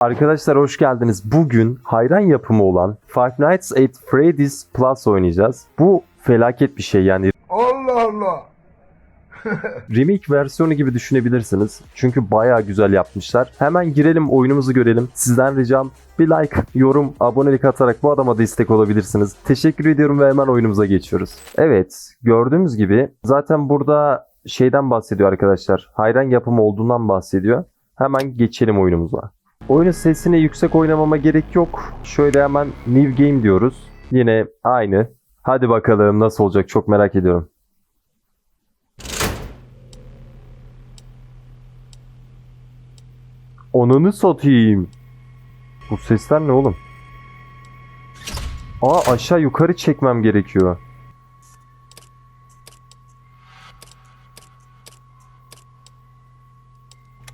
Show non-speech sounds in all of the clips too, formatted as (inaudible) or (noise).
Arkadaşlar hoş geldiniz. Bugün hayran yapımı olan Five Nights at Freddy's Plus oynayacağız. Bu felaket bir şey yani Allah Allah. (laughs) remake versiyonu gibi düşünebilirsiniz. Çünkü bayağı güzel yapmışlar. Hemen girelim oyunumuzu görelim. Sizden ricam bir like, yorum, abonelik atarak bu adama destek olabilirsiniz. Teşekkür ediyorum ve hemen oyunumuza geçiyoruz. Evet gördüğümüz gibi zaten burada şeyden bahsediyor arkadaşlar. Hayran yapımı olduğundan bahsediyor. Hemen geçelim oyunumuza. Oyunun sesini yüksek oynamama gerek yok. Şöyle hemen new game diyoruz. Yine aynı. Hadi bakalım nasıl olacak çok merak ediyorum. Onunu satayım. Bu sesler ne oğlum? Aa aşağı yukarı çekmem gerekiyor.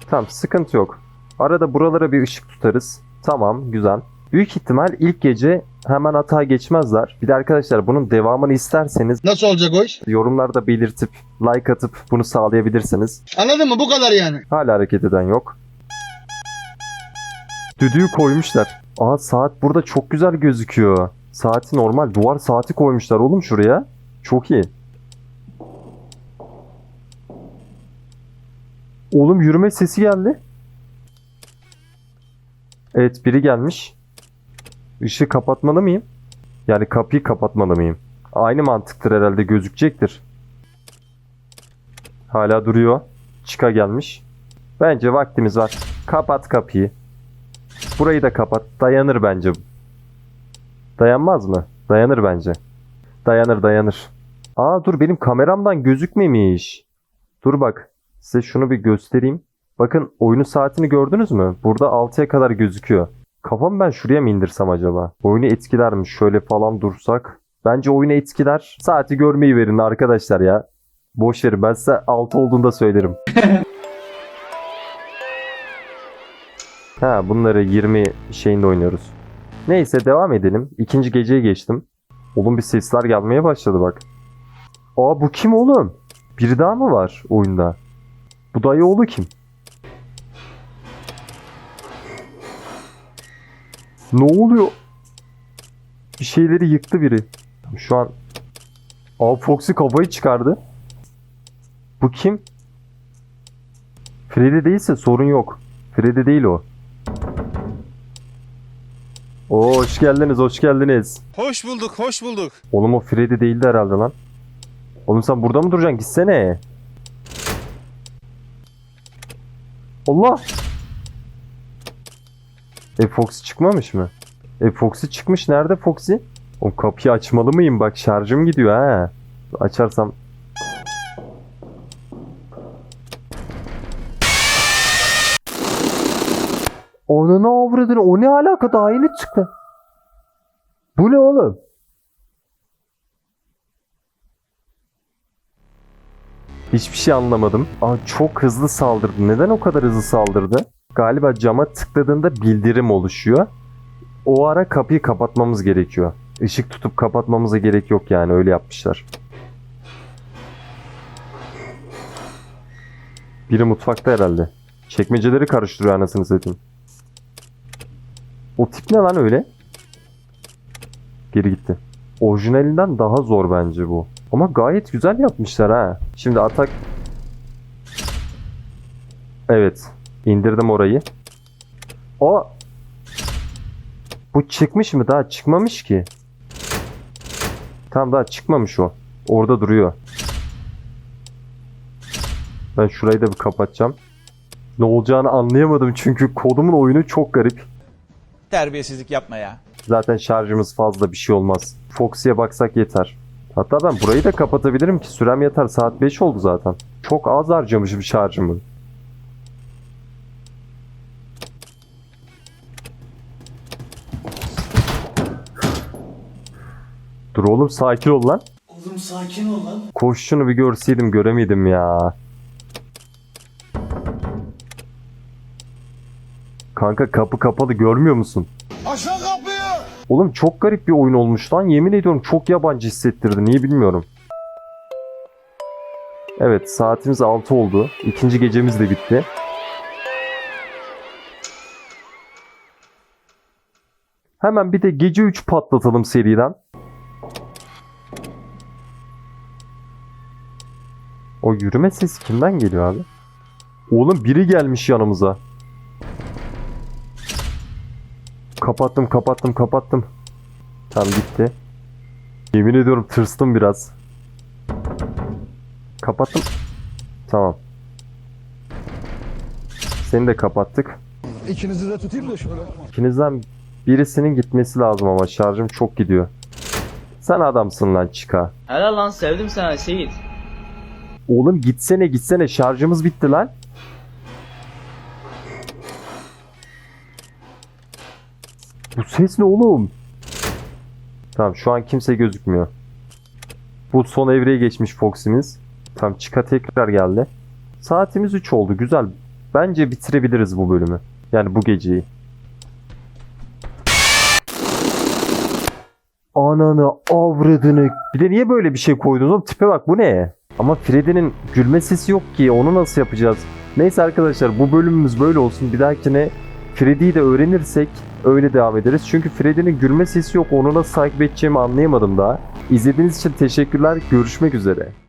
Tamam sıkıntı yok. Arada buralara bir ışık tutarız. Tamam güzel. Büyük ihtimal ilk gece hemen hata geçmezler. Bir de arkadaşlar bunun devamını isterseniz Nasıl olacak o iş? yorumlarda belirtip like atıp bunu sağlayabilirsiniz. Anladın mı? Bu kadar yani. Hala hareket eden yok. Düdüğü koymuşlar. Aa saat burada çok güzel gözüküyor. Saati normal. Duvar saati koymuşlar oğlum şuraya. Çok iyi. Oğlum yürüme sesi geldi. Evet biri gelmiş. Işığı kapatmalı mıyım? Yani kapıyı kapatmalı mıyım? Aynı mantıktır herhalde gözükecektir. Hala duruyor. Çıka gelmiş. Bence vaktimiz var. Kapat kapıyı. Burayı da kapat. Dayanır bence. Dayanmaz mı? Dayanır bence. Dayanır dayanır. Aa dur benim kameramdan gözükmemiş. Dur bak. Size şunu bir göstereyim. Bakın oyunun saatini gördünüz mü? Burada 6'ya kadar gözüküyor. Kafamı ben şuraya mı indirsem acaba? Oyunu etkiler mi? Şöyle falan dursak. Bence oyunu etkiler. Saati görmeyi verin arkadaşlar ya. Boş verin ben size 6 olduğunda söylerim. (laughs) ha bunları 20 şeyinde oynuyoruz. Neyse devam edelim. İkinci geceye geçtim. Oğlum bir sesler gelmeye başladı bak. Aa bu kim oğlum? Biri daha mı var oyunda? Bu dayı oğlu kim? Ne oluyor? Bir şeyleri yıktı biri. Şu an Aa Foxy kafayı çıkardı. Bu kim? Freddy değilse sorun yok. Freddy değil o. Oo hoş geldiniz, hoş geldiniz. Hoş bulduk, hoş bulduk. Oğlum o Freddy değildi herhalde lan. Oğlum sen burada mı duracaksın? Gitsene. Allah! E Foxy çıkmamış mı? E Foxy çıkmış. Nerede Foxy? O kapıyı açmalı mıyım? Bak şarjım gidiyor ha. Açarsam. Onu ne avradın? O ne alaka? Daha yeni çıktı. Bu ne oğlum? Hiçbir şey anlamadım. Aa, çok hızlı saldırdı. Neden o kadar hızlı saldırdı? Galiba cama tıkladığında bildirim oluşuyor. O ara kapıyı kapatmamız gerekiyor. Işık tutup kapatmamıza gerek yok yani öyle yapmışlar. Biri mutfakta herhalde. Çekmeceleri karıştırıyor anasını satayım. O tip ne lan öyle? Geri gitti. Orijinalinden daha zor bence bu. Ama gayet güzel yapmışlar ha. Şimdi atak... Evet. İndirdim orayı. O... Bu çıkmış mı? Daha çıkmamış ki. Tamam daha çıkmamış o. Orada duruyor. Ben şurayı da bir kapatacağım. Ne olacağını anlayamadım çünkü kodumun oyunu çok garip. Terbiyesizlik yapma ya. Zaten şarjımız fazla bir şey olmaz. Foxy'ye baksak yeter. Hatta ben burayı da kapatabilirim ki sürem yeter. Saat 5 oldu zaten. Çok az harcamışım şarjımı. Dur oğlum sakin ol lan. Oğlum sakin ol lan. Koş şunu bir görseydim göremedim ya. Kanka kapı kapalı görmüyor musun? Aşağı kapıyı. Oğlum çok garip bir oyun olmuş lan. Yemin ediyorum çok yabancı hissettirdi. Niye bilmiyorum. Evet saatimiz 6 oldu. İkinci gecemiz de bitti. Hemen bir de gece 3 patlatalım seriden. O yürüme sesi kimden geliyor abi? Oğlum biri gelmiş yanımıza. Kapattım kapattım kapattım. Tamam gitti. Yemin ediyorum tırstım biraz. Kapattım. Tamam. Seni de kapattık. İkinizi de tutayım da şöyle. İkinizden birisinin gitmesi lazım ama şarjım çok gidiyor. Sen adamsın lan çıka. Helal lan sevdim seni Seyit. Oğlum gitsene gitsene şarjımız bitti lan. Bu ses ne oğlum? Tamam şu an kimse gözükmüyor. Bu son evreye geçmiş Foxy'miz. Tamam çıka tekrar geldi. Saatimiz 3 oldu güzel. Bence bitirebiliriz bu bölümü. Yani bu geceyi. Ananı avradını. Bir de niye böyle bir şey koydunuz oğlum? Tipe bak bu ne? Ama Freddy'nin gülme sesi yok ki. Onu nasıl yapacağız? Neyse arkadaşlar bu bölümümüz böyle olsun. Bir dahakine Freddy'yi de öğrenirsek öyle devam ederiz. Çünkü Freddy'nin gülme sesi yok. Onu nasıl takip edeceğimi anlayamadım daha. İzlediğiniz için teşekkürler. Görüşmek üzere.